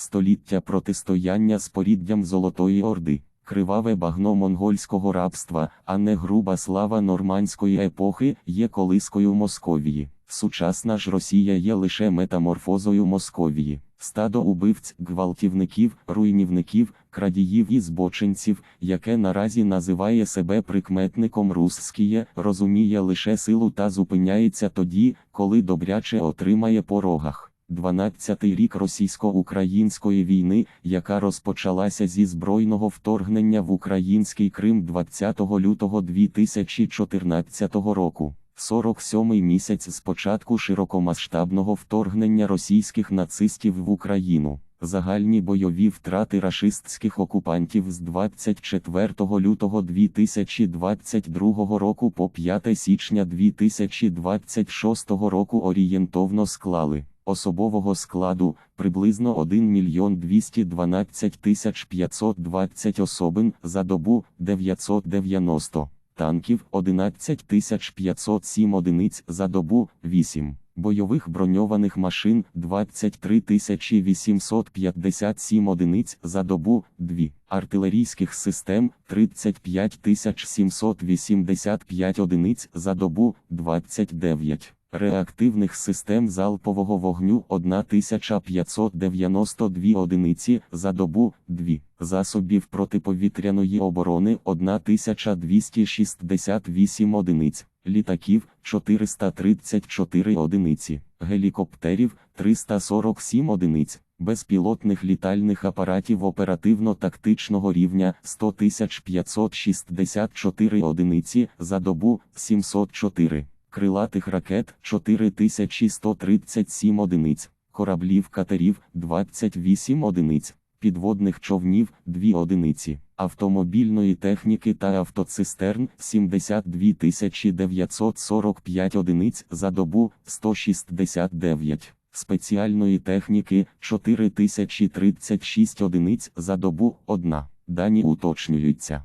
століття протистояння з поріддям Золотої Орди, криваве багно монгольського рабства, а не груба слава нормандської епохи є колискою Московії. Сучасна ж Росія є лише метаморфозою Московії. Стадо убивць, гвалтівників, руйнівників, крадіїв і збочинців, яке наразі називає себе прикметником Русскіє, розуміє лише силу та зупиняється тоді, коли добряче отримає по рогах. 12-й рік російсько-української війни, яка розпочалася зі збройного вторгнення в український Крим 20 лютого 2014 року. 47-й місяць з початку широкомасштабного вторгнення російських нацистів в Україну. Загальні бойові втрати рашистських окупантів з 24 лютого 2022 року по 5 січня 2026 року орієнтовно склали особового складу приблизно 1 мільйон 212 тисяч 520 особин за добу 990 танків 11 тисяч 507 одиниць за добу 8, бойових броньованих машин 23 тисячі 857 одиниць за добу 2, артилерійських систем 35 тисяч 785 одиниць за добу 29. Реактивних систем залпового вогню 1592 одиниці за добу 2, засобів протиповітряної оборони 1268 одиниць, літаків 434 одиниці, гелікоптерів 347 одиниць, безпілотних літальних апаратів оперативно-тактичного рівня 100 564 одиниці за добу 704 крилатих ракет 4137 одиниць, кораблів катерів 28 одиниць, підводних човнів 2 одиниці, автомобільної техніки та автоцистерн 72 945 одиниць за добу 169. Спеціальної техніки 4036 одиниць за добу 1. Дані уточнюються.